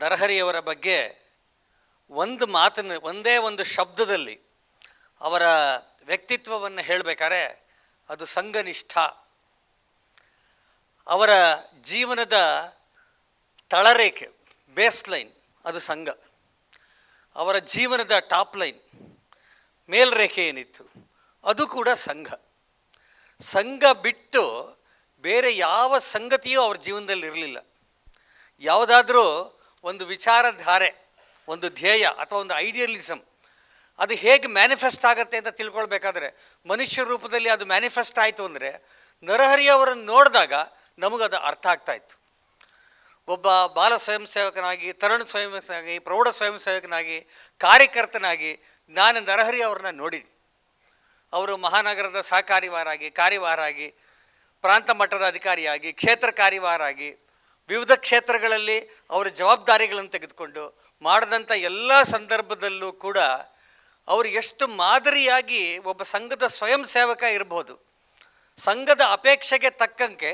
ನರಹರಿಯವರ ಬಗ್ಗೆ ಒಂದು ಮಾತನ್ನು ಒಂದೇ ಒಂದು ಶಬ್ದದಲ್ಲಿ ಅವರ ವ್ಯಕ್ತಿತ್ವವನ್ನು ಹೇಳಬೇಕಾದ್ರೆ ಅದು ಸಂಘನಿಷ್ಠ. ಅವರ ಜೀವನದ ತಳರೇಖೆ ಬೇಸ್ ಲೈನ್ ಅದು ಸಂಘ. ಅವರ ಜೀವನದ ಟಾಪ್ ಲೈನ್, ಮೇಲ್ರೇಖೆ ಏನಿತ್ತು, ಅದು ಕೂಡ ಸಂಘ. ಸಂಘ ಬಿಟ್ಟು ಬೇರೆ ಯಾವ ಸಂಗತಿಯೂ ಅವ್ರ ಜೀವನದಲ್ಲಿ ಇರಲಿಲ್ಲ ಯಾವುದಾದ್ರೂ ಒಂದು ವಿಚಾರಧಾರೆ, ಒಂದು ಧ್ಯೇಯ ಅಥವಾ ಒಂದು ಐಡಿಯಲಿಸಮ್ ಅದು ಹೇಗೆ ಮ್ಯಾನಿಫೆಸ್ಟ್ ಆಗುತ್ತೆ ಅಂತ ತಿಳ್ಕೊಳ್ಬೇಕಾದ್ರೆ, ಮನುಷ್ಯ ರೂಪದಲ್ಲಿ ಅದು ಮ್ಯಾನಿಫೆಸ್ಟ್ ಆಯಿತು ಅಂದರೆ, ನರಹರಿಯವರನ್ನು ನೋಡಿದಾಗ ನಮಗದು ಅರ್ಥ ಆಗ್ತಾ ಇತ್ತು. ಒಬ್ಬ ಬಾಲ ಸ್ವಯಂ ಸೇವಕನಾಗಿ ತರುಣ ಸ್ವಯಂ ಸೇವಕನಾಗಿ ಪ್ರೌಢ ಸ್ವಯಂ ಸೇವಕನಾಗಿ ಕಾರ್ಯಕರ್ತನಾಗಿ ನಾನು ನರಹರಿ ಅವ್ರನ್ನ ನೋಡಿದ್ದೆ ಅವರು ಮಹಾನಗರದ ಸಹಕಾರಿವಾರಾಗಿ, ಕಾರ್ಯವಾರಾಗಿ, ಪ್ರಾಂತ ಮಟ್ಟದ ಅಧಿಕಾರಿಯಾಗಿ, ಕ್ಷೇತ್ರ ಕಾರ್ಯವಾರಾಗಿ ವಿವಿಧ ಕ್ಷೇತ್ರಗಳಲ್ಲಿ ಅವರ ಜವಾಬ್ದಾರಿಗಳನ್ನು ತೆಗೆದುಕೊಂಡು ಮಾಡಿದಂಥ ಎಲ್ಲ ಸಂದರ್ಭದಲ್ಲೂ ಕೂಡ ಅವರು ಎಷ್ಟು ಮಾದರಿಯಾಗಿ ಒಬ್ಬ ಸಂಘದ ಸ್ವಯಂ ಸೇವಕ ಇರ್ಬೋದು, ಸಂಘದ ಅಪೇಕ್ಷೆಗೆ ತಕ್ಕಂಗೆ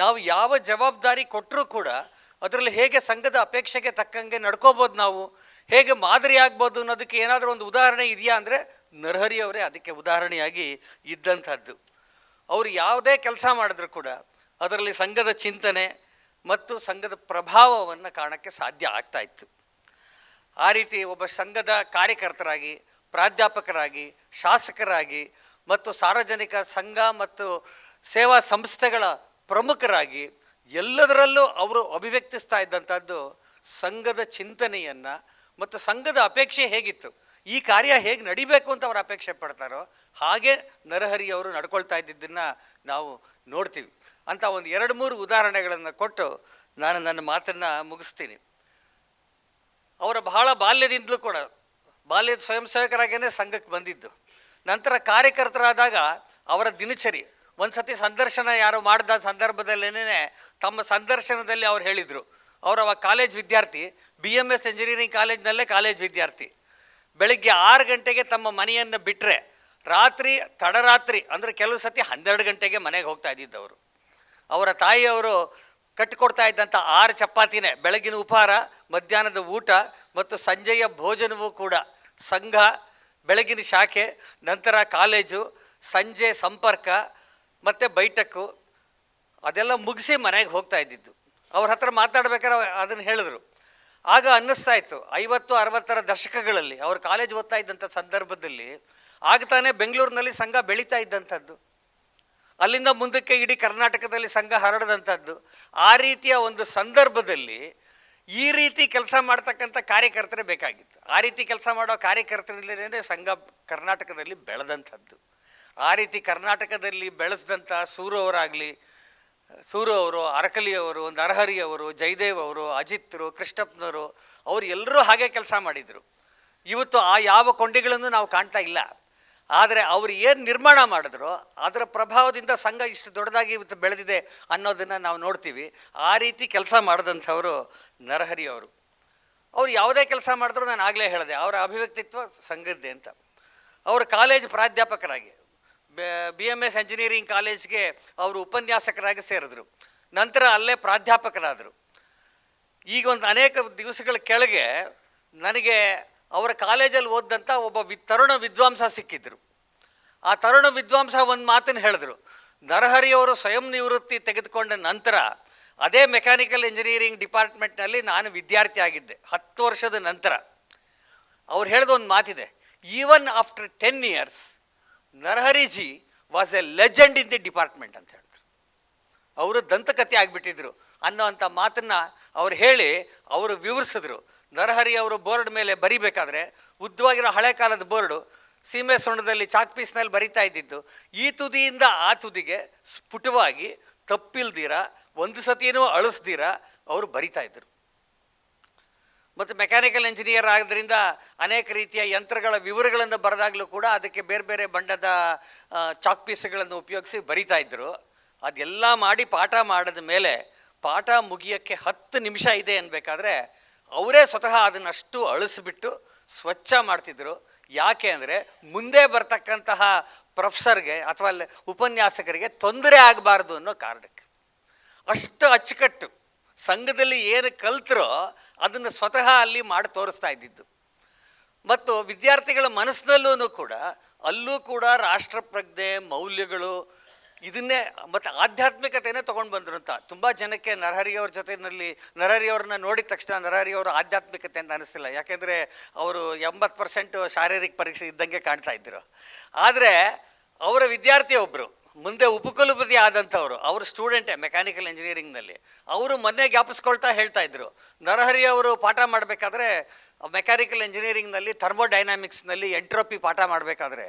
ನಾವು ಯಾವ ಜವಾಬ್ದಾರಿ ಕೊಟ್ಟರೂ ಕೂಡ ಅದರಲ್ಲಿ ಹೇಗೆ ಸಂಘದ ಅಪೇಕ್ಷೆಗೆ ತಕ್ಕಂಗೆ ನಡ್ಕೋಬೋದು ನಾವು, ಹೇಗೆ ಮಾದರಿ ಆಗ್ಬೋದು ಅನ್ನೋದಕ್ಕೆ ಏನಾದರೂ ಒಂದು ಉದಾಹರಣೆ ಇದೆಯಾ ಅಂದರೆ ನರಹರಿ ಅವರೇ ಅದಕ್ಕೆ ಉದಾಹರಣೆಯಾಗಿ ಇದ್ದಂಥದ್ದು. ಅವರು ಯಾವುದೇ ಕೆಲಸ ಮಾಡಿದ್ರು ಕೂಡ ಅದರಲ್ಲಿ ಸಂಘದ ಚಿಂತನೆ ಮತ್ತು ಸಂಘದ ಪ್ರಭಾವವನ್ನು ಕಾಣಕ್ಕೆ ಸಾಧ್ಯ ಆಗ್ತಾ ಇತ್ತು. ಆ ರೀತಿ ಒಬ್ಬ ಸಂಘದ ಕಾರ್ಯಕರ್ತರಾಗಿ, ಪ್ರಾಧ್ಯಾಪಕರಾಗಿ, ಶಾಸಕರಾಗಿ ಮತ್ತು ಸಾರ್ವಜನಿಕ ಸಂಘ ಮತ್ತು ಸೇವಾ ಸಂಸ್ಥೆಗಳ ಪ್ರಮುಖರಾಗಿ ಎಲ್ಲದರಲ್ಲೂ ಅವರು ಅಭಿವ್ಯಕ್ತಿಸ್ತಾ ಇದ್ದಂಥದ್ದು ಸಂಘದ ಚಿಂತನೆಯನ್ನು ಮತ್ತು ಸಂಘದ ಅಪೇಕ್ಷೆ ಹೇಗಿತ್ತು, ಈ ಕಾರ್ಯ ಹೇಗೆ ನಡಿಬೇಕು ಅಂತ ಅವರು ಅಪೇಕ್ಷೆ ಪಡ್ತಾರೋ ಹಾಗೆ ನರಹರಿಯವರು ನಡ್ಕೊಳ್ತಾ ಇದ್ದಿದ್ದನ್ನು ನಾವು ನೋಡ್ತೀವಿ. ಅಂತ ಒಂದು ಎರಡು ಮೂರು ಉದಾಹರಣೆಗಳನ್ನು ಕೊಟ್ಟು ನಾನು ನನ್ನ ಮಾತನ್ನು ಮುಗಿಸ್ತೀನಿ. ಅವರ ಬಹಳ ಬಾಲ್ಯದಿಂದಲೂ ಕೂಡ, ಬಾಲ್ಯದ ಸ್ವಯಂ ಸೇವಕರಾಗೇನೆ ಸಂಘಕ್ಕೆ ಬಂದಿದ್ದು. ನಂತರ ಕಾರ್ಯಕರ್ತರಾದಾಗ ಅವರ ದಿನಚರಿ ಒಂದು ಸತಿ ಸಂದರ್ಶನ ಯಾರು ಮಾಡಿದ ಸಂದರ್ಭದಲ್ಲೇನೆ ತಮ್ಮ ಸಂದರ್ಶನದಲ್ಲಿ ಅವ್ರು ಹೇಳಿದರು. ಅವರು ಕಾಲೇಜ್ ವಿದ್ಯಾರ್ಥಿ ಬಿ ಎಂ ಎಸ್ ಇಂಜಿನಿಯರಿಂಗ್ ಕಾಲೇಜ್ನಲ್ಲೇ ಕಾಲೇಜ್ ವಿದ್ಯಾರ್ಥಿ. ಬೆಳಗ್ಗೆ ಆರು ಗಂಟೆಗೆ ತಮ್ಮ ಮನೆಯನ್ನು ಬಿಟ್ಟರೆ ರಾತ್ರಿ, ತಡರಾತ್ರಿ, ಅಂದರೆ ಕೆಲವು ಸತಿ ಹನ್ನೆರಡು ಗಂಟೆಗೆ ಮನೆಗೆ ಹೋಗ್ತಾ ಇದ್ದಿದ್ದವರು. ಅವರ ತಾಯಿಯವರು ಕಟ್ಟಿಕೊಡ್ತಾ ಇದ್ದಂಥ ಆರು ಚಪಾತಿನೇ, ಬೆಳಗಿನ ಉಪಹಾರ, ಮಧ್ಯಾಹ್ನದ ಊಟ ಮತ್ತು ಸಂಜೆಯ ಭೋಜನವೂ ಕೂಡ. ಸಂಘ, ಬೆಳಗಿನ ಶಾಖೆ, ನಂತರ ಕಾಲೇಜು, ಸಂಜೆ ಸಂಪರ್ಕ ಮತ್ತು ಬೈಟಕ್ಕು ಅದೆಲ್ಲ ಮುಗಿಸಿ ಮನೆಗೆ ಹೋಗ್ತಾ ಇದ್ದಿದ್ದು. ಅವ್ರ ಹತ್ರ ಮಾತಾಡ್ಬೇಕಾದ್ರೆ ಅದನ್ನು ಹೇಳಿದ್ರು. ಆಗ ಅನ್ನಿಸ್ತಾ ಇತ್ತು, ಐವತ್ತು, ಅರವತ್ತರ ದಶಕಗಳಲ್ಲಿ, ಅವ್ರು ಕಾಲೇಜ್ ಓದ್ತಾ ಇದ್ದಂಥ ಸಂದರ್ಭದಲ್ಲಿ ಆಗ ತಾನೇ ಬೆಂಗಳೂರಿನಲ್ಲಿ ಸಂಘ ಬೆಳೀತಾ ಇದ್ದಂಥದ್ದು. ಅಲ್ಲಿಂದ ಮುಂದಕ್ಕೆ ಇಡೀ ಕರ್ನಾಟಕದಲ್ಲಿ ಸಂಘ ಹರಡದಂಥದ್ದು, ಆ ರೀತಿಯ ಒಂದು ಸಂದರ್ಭದಲ್ಲಿ ಈ ರೀತಿ ಕೆಲಸ ಮಾಡ್ತಕ್ಕಂಥ ಕಾರ್ಯಕರ್ತರೇ ಬೇಕಾಗಿತ್ತು. ಆ ರೀತಿ ಕೆಲಸ ಮಾಡೋ ಕಾರ್ಯಕರ್ತರಿಲ್ಲದೇ ಸಂಘ ಕರ್ನಾಟಕದಲ್ಲಿ ಬೆಳೆದಂಥದ್ದು. ಆ ರೀತಿ ಕರ್ನಾಟಕದಲ್ಲಿ ಬೆಳೆಸಿದಂಥ ಸೂರವರಾಗಲಿ ಸೂರು ಅವರು ಅರಕಲಿಯವರು ನರಹರಿಯವರು ಜಯದೇವ್ ಅವರು ಅಜಿತ್ರು ಕೃಷ್ಣಪ್ಪನವರು, ಅವರು ಎಲ್ಲರೂ ಹಾಗೆ ಕೆಲಸ ಮಾಡಿದರು. ಇವತ್ತು ಆ ಯಾವ ಕೊಂಡಿಗಳನ್ನು ನಾವು ಕಾಣ್ತಾ ಇಲ್ಲ. ಆದರೆ ಅವರು ಏನು ನಿರ್ಮಾಣ ಮಾಡಿದ್ರು, ಅದರ ಪ್ರಭಾವದಿಂದ ಸಂಘ ಇಷ್ಟು ದೊಡ್ಡದಾಗಿ ಇವತ್ತು ಬೆಳೆದಿದೆ ಅನ್ನೋದನ್ನು ನಾವು ನೋಡ್ತೀವಿ. ಆ ರೀತಿ ಕೆಲಸ ಮಾಡಿದಂಥವರು ನರಹರಿ ಅವರು. ಅವ್ರು ಯಾವುದೇ ಕೆಲಸ ಮಾಡಿದ್ರು ನಾನು ಆಗಲೇ ಹೇಳಿದೆ, ಅವರ ಅಭಿವ್ಯಕ್ತಿತ್ವ ಸಂಘದ್ದೇ ಅಂತ. ಅವರು ಕಾಲೇಜ್ ಪ್ರಾಧ್ಯಾಪಕರಾಗಿ, ಬಿ ಎಂ ಎಸ್ ಇಂಜಿನಿಯರಿಂಗ್ ಕಾಲೇಜ್ಗೆ ಅವರು ಉಪನ್ಯಾಸಕರಾಗಿ ಸೇರಿದ್ರು. ನಂತರ ಅಲ್ಲೇ ಪ್ರಾಧ್ಯಾಪಕರಾದರು. ಈಗ ಒಂದು ಅನೇಕ ದಿವಸಗಳ ಕೆಳಗೆ ನನಗೆ ಅವರ ಕಾಲೇಜಲ್ಲಿ ಓದಿದಂಥ ಒಬ್ಬ ವಿ ತರುಣ ವಿದ್ವಾಂಸ ಸಿಕ್ಕಿದ್ರು. ಆ ತರುಣ ವಿದ್ವಾಂಸ ಒಂದು ಮಾತನ್ನು ಹೇಳಿದ್ರು, ನರಹರಿಯವರು ಸ್ವಯಂ ನಿವೃತ್ತಿ ತೆಗೆದುಕೊಂಡ ನಂತರ ಅದೇ ಮೆಕ್ಯಾನಿಕಲ್ ಇಂಜಿನಿಯರಿಂಗ್ ಡಿಪಾರ್ಟ್ಮೆಂಟ್ನಲ್ಲಿ ನಾನು ವಿದ್ಯಾರ್ಥಿ ಆಗಿದ್ದೆ, ಹತ್ತು ವರ್ಷದ ನಂತರ. ಅವ್ರು ಹೇಳಿದ ಒಂದು ಮಾತಿದೆ even after ten years Narahariji was a legend in the department ಅಂತ ಹೇಳಿದ್ರು. ಅವರು ದಂತಕಥೆ ಆಗಿಬಿಟ್ಟಿದ್ರು ಅನ್ನೋವಂಥ ಮಾತನ್ನು ಅವ್ರು ಹೇಳಿ ಅವರು ವಿವರಿಸಿದ್ರು. ನರಹರಿ ಅವರು ಬೋರ್ಡ್ ಮೇಲೆ ಬರಿಬೇಕಾದ್ರೆ ಉದ್ದವಾಗಿರೋ ಹಳೆ ಕಾಲದ ಬೋರ್ಡು ಸೀಮೆ ಸುಣ್ಣದಲ್ಲಿ ಚಾಕ್ ಪೀಸ್ನಲ್ಲಿ ಬರಿತಾ ಇದ್ದಿದ್ದು, ಈ ತುದಿಯಿಂದ ಆ ತುದಿಗೆ ಸ್ಫುಟವಾಗಿ ತಪ್ಪಿಲ್ದಿರ, ಒಂದು ಸತಿನೂ ಅಳಿಸ್ದಿರ ಅವರು ಬರಿತಾ ಇದ್ದರು ಮತ್ತು ಮೆಕ್ಯಾನಿಕಲ್ ಇಂಜಿನಿಯರ್ ಆಗೋದ್ರಿಂದ ಅನೇಕ ರೀತಿಯ ಯಂತ್ರಗಳ ವಿವರಗಳನ್ನು ಬರೆದಾಗಲೂ ಕೂಡ ಅದಕ್ಕೆ ಬೇರೆ ಬೇರೆ ಬಣ್ಣದ ಚಾಕ್ ಪೀಸ್ಗಳನ್ನು ಉಪಯೋಗಿಸಿ ಬರಿತಾ ಇದ್ದರು ಅದೆಲ್ಲ ಮಾಡಿ ಪಾಠ ಮಾಡಿದ ಮೇಲೆ ಪಾಠ ಮುಗಿಯೋಕ್ಕೆ ಹತ್ತು ನಿಮಿಷ ಇದೆ ಅನ್ಬೇಕಾದ್ರೆ ಅವರೇ ಸ್ವತಃ ಅದನ್ನಷ್ಟು ಅಳಿಸ್ಬಿಟ್ಟು ಸ್ವಚ್ಛ ಮಾಡ್ತಿದ್ರು. ಯಾಕೆ ಅಂದರೆ ಮುಂದೆ ಬರ್ತಕ್ಕಂತಹ ಪ್ರೊಫೆಸರ್ಗೆ ಅಥವಾ ಅಲ್ಲಿ ಉಪನ್ಯಾಸಕರಿಗೆ ತೊಂದರೆ ಆಗಬಾರ್ದು ಅನ್ನೋ ಕಾರಣಕ್ಕೆ. ಅಷ್ಟು ಅಚ್ಚುಕಟ್ಟು. ಸಂಘದಲ್ಲಿ ಏನು ಕಲ್ತರೋ ಅದನ್ನು ಸ್ವತಃ ಅಲ್ಲಿ ಮಾಡಿ ತೋರಿಸ್ತಾ ಇದ್ದಿದ್ದು. ಮತ್ತು ವಿದ್ಯಾರ್ಥಿಗಳ ಮನಸ್ಸಿನಲ್ಲೂ ಕೂಡ ಅಲ್ಲೂ ಕೂಡ ರಾಷ್ಟ್ರಪ್ರಜ್ಞೆ, ಮೌಲ್ಯಗಳು ಇದನ್ನೇ ಮತ್ತು ಆಧ್ಯಾತ್ಮಿಕತೆಯೇ ತೊಗೊಂಡು ಬಂದರು ಅಂತ. ತುಂಬ ಜನಕ್ಕೆ ನರಹರಿಯವ್ರ ಜೊತೆಯಲ್ಲಿ ನರಹರಿಯವ್ರನ್ನ ನೋಡಿದ ತಕ್ಷಣ ನರಹರಿಯವರು ಆಧ್ಯಾತ್ಮಿಕತೆ ಅಂತ ಅನಿಸ್ತಿಲ್ಲ. ಯಾಕೆಂದರೆ ಅವರು ಎಂಬತ್ತು ಪರ್ಸೆಂಟ್ ಶಾರೀರಿಕ ಪರೀಕ್ಷೆ ಇದ್ದಂಗೆ ಕಾಣ್ತಾ ಇದ್ದರು ಆದರೆ ಅವರ ವಿದ್ಯಾರ್ಥಿ ಒಬ್ಬರು ಮುಂದೆ ಉಪಕುಲಪತಿ ಆದಂಥವ್ರು, ಅವರು ಸ್ಟೂಡೆಂಟೇ ಮೆಕ್ಯಾನಿಕಲ್ ಇಂಜಿನಿಯರಿಂಗ್ನಲ್ಲಿ ಅವರು ಮೊನ್ನೆ ಜ್ಞಾಪಿಸ್ಕೊಳ್ತಾ ಹೇಳ್ತಾ ಇದ್ರು ನರಹರಿ ಅವರು ಪಾಠ ಮಾಡಬೇಕಾದ್ರೆ ಮೆಕ್ಯಾನಿಕಲ್ ಇಂಜಿನಿಯರಿಂಗ್ನಲ್ಲಿ ಥರ್ಮೋಡೈನಾಮಿಕ್ಸ್ನಲ್ಲಿ ಎಂಟ್ರೋಪಿ ಪಾಠ ಮಾಡಬೇಕಾದ್ರೆ,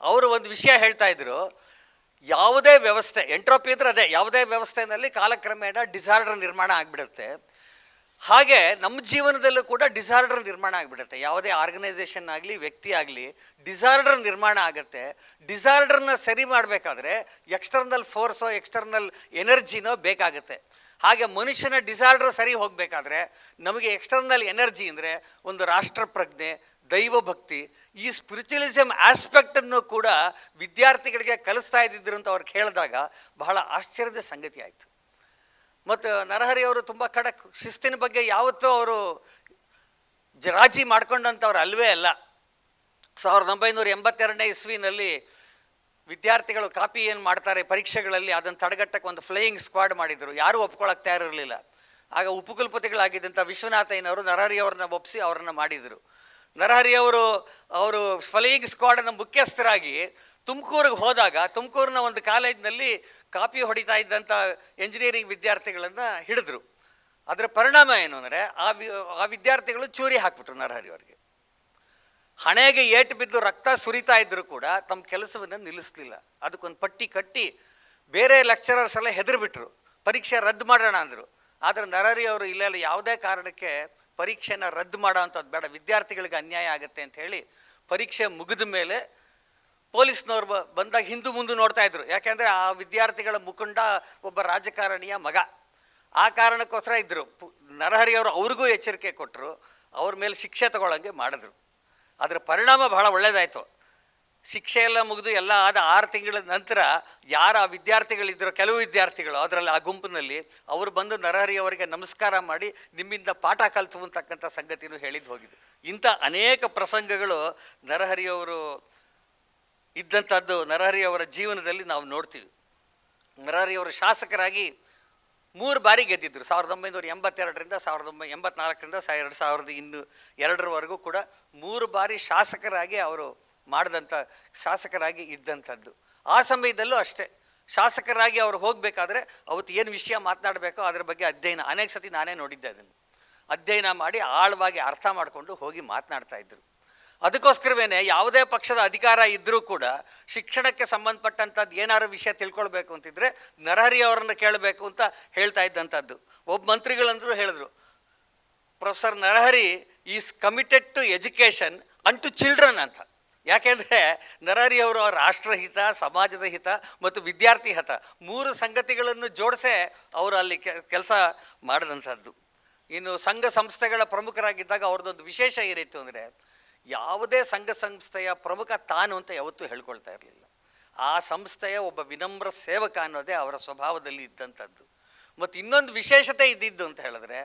ಅವರು ಒಂದು ವಿಷಯ ಹೇಳ್ತಾ ಇದ್ರು ಯಾವುದೇ ವ್ಯವಸ್ಥೆ, ಎಂಟ್ರೋಪಿ ಅಂದರೆ ಅದೇ, ಯಾವುದೇ ವ್ಯವಸ್ಥೆನಲ್ಲಿ ಕಾಲಕ್ರಮೇಣ ಡಿಸಾರ್ಡರ್ ನಿರ್ಮಾಣ ಆಗಿಬಿಡುತ್ತೆ. ಹಾಗೆ ನಮ್ಮ ಜೀವನದಲ್ಲೂ ಕೂಡ ಡಿಸಾರ್ಡರ್ ನಿರ್ಮಾಣ ಆಗಿಬಿಡುತ್ತೆ. ಯಾವುದೇ ಆರ್ಗನೈಸೇಷನ್ ಆಗಲಿ, ವ್ಯಕ್ತಿ ಆಗಲಿ ಡಿಸಾರ್ಡರ್ ನಿರ್ಮಾಣ ಆಗುತ್ತೆ. ಡಿಸಾರ್ಡರ್ನ ಸರಿ ಮಾಡಬೇಕಾದ್ರೆ ಎಕ್ಸ್ಟರ್ನಲ್ ಫೋರ್ಸೋ ಎಕ್ಸ್ಟರ್ನಲ್ ಎನರ್ಜಿನೋ ಬೇಕಾಗುತ್ತೆ. ಹಾಗೆ ಮನುಷ್ಯನ ಡಿಸಾರ್ಡರ್ ಸರಿ ಹೋಗಬೇಕಾದ್ರೆ ನಮಗೆ ಎಕ್ಸ್ಟರ್ನಲ್ ಎನರ್ಜಿ ಅಂದರೆ ಒಂದು ರಾಷ್ಟ್ರಪ್ರಜ್ಞೆ ದೈವ ಭಕ್ತಿ ಈ ಸ್ಪಿರಿಚುವಲಿಸಮ್ ಆಸ್ಪೆಕ್ಟನ್ನು ಕೂಡ ವಿದ್ಯಾರ್ಥಿಗಳಿಗೆ ಕಲಿಸ್ತಾ ಇದ್ದಿದ್ರು ಅಂತ ಅವ್ರು ಕೇಳಿದಾಗ ಬಹಳ ಆಶ್ಚರ್ಯದ ಸಂಗತಿ ಆಯಿತು. ಮತ್ತು ನರಹರಿ ಅವರು ತುಂಬ ಖಡಕ್ ಶಿಸ್ತಿನ ಬಗ್ಗೆ ಯಾವತ್ತೂ ಅವರು ರಾಜಿ ಮಾಡ್ಕೊಂಡಂಥವ್ರು ಅಲ್ವೇ ಅಲ್ಲ. ಸಾವಿರದ ಒಂಬೈನೂರ ಎಂಬತ್ತೆರಡನೇ ಇಸ್ವಿನಲ್ಲಿ ವಿದ್ಯಾರ್ಥಿಗಳು ಕಾಪಿ ಏನು ಮಾಡ್ತಾರೆ ಪರೀಕ್ಷೆಗಳಲ್ಲಿ ಅದನ್ನು ತಡೆಗಟ್ಟಕ್ಕೆ ಒಂದು ಫ್ಲೈಯಿಂಗ್ ಸ್ಕ್ವಾಡ್ ಮಾಡಿದರು. ಯಾರೂ ಒಪ್ಕೊಳ್ಳೋಕೆ ತಯಾರಿರಲಿಲ್ಲ. ಆಗ ಉಪಕುಲಪತಿಗಳಾಗಿದ್ದಂಥ ವಿಶ್ವನಾಥಯ್ಯನವರು ನರಹರಿಯವ್ರನ್ನ ಒಪ್ಪಿಸಿ ಅವರನ್ನು ಮಾಡಿದರು. ನರಹರಿ ಅವರು ಅವರು ಫ್ಲೈಯಿಂಗ್ ಸ್ಕ್ವಾಡ್ನ ಮುಖ್ಯಸ್ಥರಾಗಿ ತುಮಕೂರಿಗೆ ಹೋದಾಗ, ತುಮಕೂರಿನ ಒಂದು ಕಾಲೇಜಿನಲ್ಲಿ ಕಾಪಿ ಹೊಡಿತಾ ಇದ್ದಂಥ ಎಂಜಿನಿಯರಿಂಗ್ ವಿದ್ಯಾರ್ಥಿಗಳನ್ನು ಹಿಡಿದ್ರು. ಅದರ ಪರಿಣಾಮ ಏನು ಅಂದರೆ, ಆ ವಿ, ಆ ವಿದ್ಯಾರ್ಥಿಗಳು ಚೂರಿ ಹಾಕ್ಬಿಟ್ರು ನರಹರಿ ಅವರಿಗೆ. ಹಣೆಗೆ ಏಟು ಬಿದ್ದು ರಕ್ತ ಸುರಿತಾ ಇದ್ದರೂ ಕೂಡ ತಮ್ಮ ಕೆಲಸವನ್ನು ನಿಲ್ಲಿಸ್ಲಿಲ್ಲ. ಅದಕ್ಕೊಂದು ಪಟ್ಟಿ ಕಟ್ಟಿ ಬೇರೆ ಲೆಕ್ಚರರ್ಸ್ ಎಲ್ಲ ಹೆದರ್ಬಿಟ್ರು. ಪರೀಕ್ಷೆ ರದ್ದು ಮಾಡೋಣ ಅಂದರು. ಆದರೆ ನರಹರಿ ಅವರು ಇಲ್ಲೆಲ್ಲ ಯಾವುದೇ ಕಾರಣಕ್ಕೆ ಪರೀಕ್ಷೆನ ರದ್ದು ಮಾಡೋ ಅಂಥದ್ದು ಬೇಡ, ವಿದ್ಯಾರ್ಥಿಗಳಿಗೆ ಅನ್ಯಾಯ ಆಗುತ್ತೆ ಅಂತ ಹೇಳಿ ಪರೀಕ್ಷೆ ಮುಗಿದ ಮೇಲೆ ಪೊಲೀಸ್ನವ್ರು ಬಂದಾಗ ಹಿಂದು ಮುಂದೆ ನೋಡ್ತಾ ಇದ್ರು. ಯಾಕೆಂದರೆ ಆ ವಿದ್ಯಾರ್ಥಿಗಳ ಮುಖಂಡ ಒಬ್ಬ ರಾಜಕಾರಣಿಯ ಮಗ. ಆ ಕಾರಣಕ್ಕೋಸ್ಕರ ಇದ್ದರು ನರಹರಿ ಅವರು ಅವ್ರಿಗೂ ಎಚ್ಚರಿಕೆ ಕೊಟ್ಟರು ಅವ್ರ ಮೇಲೆ ಶಿಕ್ಷೆ ತಗೊಳ್ಳೋಂಗೆ ಮಾಡಿದ್ರು. ಅದರ ಪರಿಣಾಮ ಬಹಳ ಒಳ್ಳೆಯದಾಯಿತು ಶಿಕ್ಷೆ ಎಲ್ಲ ಮುಗಿದು ಎಲ್ಲ ಆದ ಆರು ತಿಂಗಳ ನಂತರ ಯಾರ ಆ ವಿದ್ಯಾರ್ಥಿಗಳಿದ್ರೋ, ಕೆಲವು ವಿದ್ಯಾರ್ಥಿಗಳು ಅದರಲ್ಲಿ ಆ ಗುಂಪಿನಲ್ಲಿ ಅವರು ಬಂದು ನರಹರಿ ಅವರಿಗೆ ನಮಸ್ಕಾರ ಮಾಡಿ ನಿಮ್ಮಿಂದ ಪಾಠ ಕಲ್ತುವಂತಕ್ಕಂಥ ಸಂಗತಿನೂ ಹೇಳಿದ್ದು ಹೋಗಿದ್ದು. ಇಂಥ ಅನೇಕ ಪ್ರಸಂಗಗಳು ನರಹರಿಯವರು ಇದ್ದಂಥದ್ದು ನರಹರಿಯವರ ಜೀವನದಲ್ಲಿ ನಾವು ನೋಡ್ತೀವಿ. ನರಹರಿಯವರು ಶಾಸಕರಾಗಿ ಮೂರು ಬಾರಿ ಗೆದ್ದಿದ್ದರು ಸಾವಿರದ ಒಂಬೈನೂರ ಎಂಬತ್ತೆರಡರಿಂದ ಸಾವಿರದ ಒಂಬೈ, ಎಂಬತ್ನಾಲ್ಕರಿಂದ ಎರಡು ಸಾವಿರದ ಇನ್ನು ಎರಡರವರೆಗೂ ಕೂಡ ಮೂರು ಬಾರಿ ಶಾಸಕರಾಗಿ ಅವರು ಮಾಡಿದಂಥ ಶಾಸಕರಾಗಿ ಇದ್ದಂಥದ್ದು. ಆ ಸಮಯದಲ್ಲೂ ಅಷ್ಟೇ. ಶಾಸಕರಾಗಿ ಅವ್ರು ಹೋಗಬೇಕಾದ್ರೆ ಅವತ್ತು ಏನು ವಿಷಯ ಮಾತನಾಡಬೇಕೋ ಅದ್ರ ಬಗ್ಗೆ ಅಧ್ಯಯನ, ಅನೇಕ ಸತಿ ನಾನೇ ನೋಡಿದ್ದೆ ಅದನ್ನು. ಅಧ್ಯಯನ ಮಾಡಿ ಆಳವಾಗಿ ಅರ್ಥ ಮಾಡಿಕೊಂಡು ಹೋಗಿ ಮಾತನಾಡ್ತಾ ಇದ್ರು. ಅದಕ್ಕೋಸ್ಕರವೇ ಯಾವುದೇ ಪಕ್ಷದ ಅಧಿಕಾರ ಇದ್ದರೂ ಕೂಡ ಶಿಕ್ಷಣಕ್ಕೆ ಸಂಬಂಧಪಟ್ಟಂಥದ್ದು ಏನಾದ್ರು ವಿಷಯ ತಿಳ್ಕೊಳ್ಬೇಕು ಅಂತಿದ್ರೆ ನರಹರಿ ಅವರನ್ನು ಕೇಳಬೇಕು ಅಂತ ಹೇಳ್ತಾ ಇದ್ದಂಥದ್ದು. ಒಬ್ಬ ಮಂತ್ರಿಗಳಂದ್ರು ಹೇಳಿದ್ರು, professor Narahari is committed to education and to children ಅಂತ. ಯಾಕೆಂದರೆ ನರಾರಿಯವರು ರಾಷ್ಟ್ರಹಿತ ಸಮಾಜದ ಹಿತ ಮತ್ತು ವಿದ್ಯಾರ್ಥಿ ಹಿತ ಮೂರು ಸಂಗತಿಗಳನ್ನು ಜೋಡಿಸೇ ಅವರು ಅಲ್ಲಿ ಕೆಲಸ ಮಾಡಿದಂಥದ್ದು. ಇನ್ನು ಸಂಘ ಸಂಸ್ಥೆಗಳ ಪ್ರಮುಖರಾಗಿದ್ದಾಗ ಅವ್ರದ್ದೊಂದು ವಿಶೇಷ ಏನಿತ್ತು ಅಂದರೆ ಯಾವುದೇ ಸಂಘ ಸಂಸ್ಥೆಯ ಪ್ರಮುಖ ತಾನು ಅಂತ ಯಾವತ್ತೂ ಹೇಳ್ಕೊಳ್ತಾ ಇರಲಿಲ್ಲ. ಆ ಸಂಸ್ಥೆಯ ಒಬ್ಬ ವಿನಮ್ರ ಸೇವಕ ಅನ್ನೋದೇ ಅವರ ಸ್ವಭಾವದಲ್ಲಿ ಇದ್ದಂಥದ್ದು. ಮತ್ತು ಇನ್ನೊಂದು ವಿಶೇಷತೆ ಇದ್ದಿದ್ದು ಅಂತ ಹೇಳಿದ್ರೆ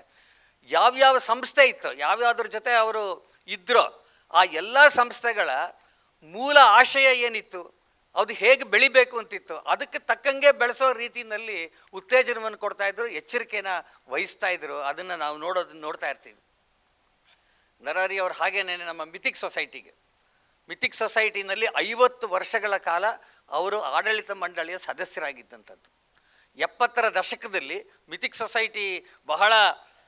ಯಾವ್ಯಾವ ಸಂಸ್ಥೆ ಇತ್ತು, ಯಾವ್ಯಾವ್ದ್ರ ಜೊತೆ ಅವರು ಇದ್ರೋ, ಆ ಎಲ್ಲ ಸಂಸ್ಥೆಗಳ ಮೂಲ ಆಶಯ ಏನಿತ್ತು? ಅದು ಹೇಗೆ ಬೆಳಿಬೇಕು ಅಂತಿತ್ತು? ಅದಕ್ಕೆ ತಕ್ಕಂಗೆ ಬೆಳೆಸೋ ರೀತಿಯಲ್ಲಿ ಉತ್ತೇಜನವನ್ನು ಕೊಡ್ತಾ ಇದ್ರು, ಎಚ್ಚರಿಕೆನ ವಹಿಸ್ತಾ ಇದ್ರು. ಅದನ್ನು ನಾವು ನೋಡೋದು, ನೋಡ್ತಾ ಇರ್ತೀವಿ. ನರಹರಿ ಅವರು ಹಾಗೇನೇ ನಮ್ಮ ಮಿಥಿಕ್ ಸೊಸೈಟಿಗೆ. ಮಿಥಿಕ್ ಸೊಸೈಟಿನಲ್ಲಿ ಐವತ್ತು ವರ್ಷಗಳ ಕಾಲ ಅವರು ಆಡಳಿತ ಮಂಡಳಿಯ ಸದಸ್ಯರಾಗಿದ್ದಂಥದ್ದು. ಎಪ್ಪತ್ತರ ದಶಕದಲ್ಲಿ ಮಿಥಿಕ್ ಸೊಸೈಟಿ ಬಹಳ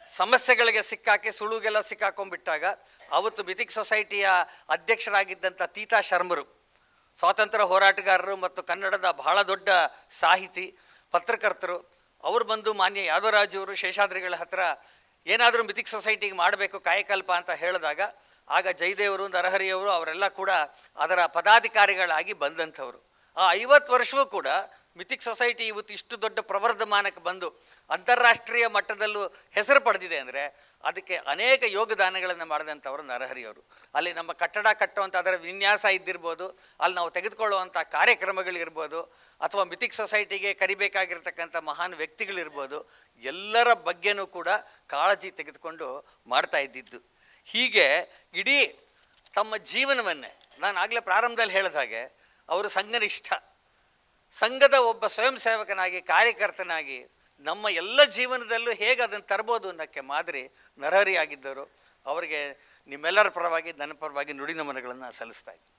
ಸಮಸ್ಯೆಗಳಿಗೆ ಸಿಕ್ಕಾಕಿ, ಸುಳುಗೆಲ್ಲ ಸಿಕ್ಕಾಕೊಂಡ್ಬಿಟ್ಟಾಗ ಅವತ್ತು ಮಿಥಿಕ್ ಸೊಸೈಟಿಯ ಅಧ್ಯಕ್ಷರಾಗಿದ್ದಂಥ ತೀತಾ ಶರ್ಮರು, ಸ್ವಾತಂತ್ರ್ಯ ಹೋರಾಟಗಾರರು ಮತ್ತು ಕನ್ನಡದ ಬಹಳ ದೊಡ್ಡ ಸಾಹಿತಿ, ಪತ್ರಕರ್ತರು, ಅವರು ಬಂದು ಮಾನ್ಯ ಯಾದವರಾಜವರು ಶೇಷಾದ್ರಿಗಳ ಹತ್ರ ಏನಾದರೂ ಮಿಥಿಕ್ ಸೊಸೈಟಿಗೆ ಮಾಡಬೇಕು ಕಾಯಕಲ್ಪ ಅಂತ ಹೇಳಿದಾಗ, ಆಗ ಜಯದೇವರು ನರಹರಿಯವರು ಅವರೆಲ್ಲ ಕೂಡ ಅದರ ಪದಾಧಿಕಾರಿಗಳಾಗಿ ಬಂದಂಥವರು. ಆ ಐವತ್ತು ವರ್ಷವೂ ಕೂಡ ಮಿಥಿಕ್ ಸೊಸೈಟಿ ಇವತ್ತು ಇಷ್ಟು ದೊಡ್ಡ ಪ್ರವರ್ಧಮಾನಕ್ಕೆ ಬಂದು ಅಂತಾರಾಷ್ಟ್ರೀಯ ಮಟ್ಟದಲ್ಲೂ ಹೆಸರು ಪಡೆದಿದೆ ಅಂದರೆ ಅದಕ್ಕೆ ಅನೇಕ ಯೋಗದಾನಗಳನ್ನು ಮಾಡಿದಂಥವರು ನರಹರಿಯವರು ಅಲ್ಲಿ ನಮ್ಮ ಕಟ್ಟಡ ಕಟ್ಟುವಂಥ ಅದರ ವಿನ್ಯಾಸ ಇದ್ದಿರ್ಬೋದು, ಅಲ್ಲಿ ನಾವು ತೆಗೆದುಕೊಳ್ಳುವಂಥ ಕಾರ್ಯಕ್ರಮಗಳಿರ್ಬೋದು, ಅಥವಾ ಮಿಥಿಕ್ ಸೊಸೈಟಿಗೆ ಕರಿಬೇಕಾಗಿರ್ತಕ್ಕಂಥ ಮಹಾನ್ ವ್ಯಕ್ತಿಗಳಿರ್ಬೋದು, ಎಲ್ಲರ ಬಗ್ಗೆನೂ ಕೂಡ ಕಾಳಜಿ ತೆಗೆದುಕೊಂಡು ಮಾಡ್ತಾ ಇದ್ದಿದ್ದು. ಹೀಗೆ ಇಡೀ ತಮ್ಮ ಜೀವನವನ್ನೇ, ನಾನು ಆಗಲೇ ಪ್ರಾರಂಭದಲ್ಲಿ ಹೇಳಿದ ಹಾಗೆ, ಅವರು ಸಂಘನಿಷ್ಠ. ಸಂಘದ ಒಬ್ಬ ಸ್ವಯಂ ಸೇವಕನಾಗಿ, ಕಾರ್ಯಕರ್ತನಾಗಿ ನಮ್ಮ ಎಲ್ಲ ಜೀವನದಲ್ಲೂ ಹೇಗೆ ಅದನ್ನು ತರ್ಬೋದು ಅನ್ನೋಕ್ಕೆ ಮಾದರಿ ನರಹರಿ ಆಗಿದ್ದರು ಅವರಿಗೆ ನಿಮ್ಮೆಲ್ಲರ ಪರವಾಗಿ, ನನ್ನ ಪರವಾಗಿ ನುಡಿ ನಮನಗಳನ್ನು ಸಲ್ಲಿಸ್ತಾ ಇದ್ದೀನಿ.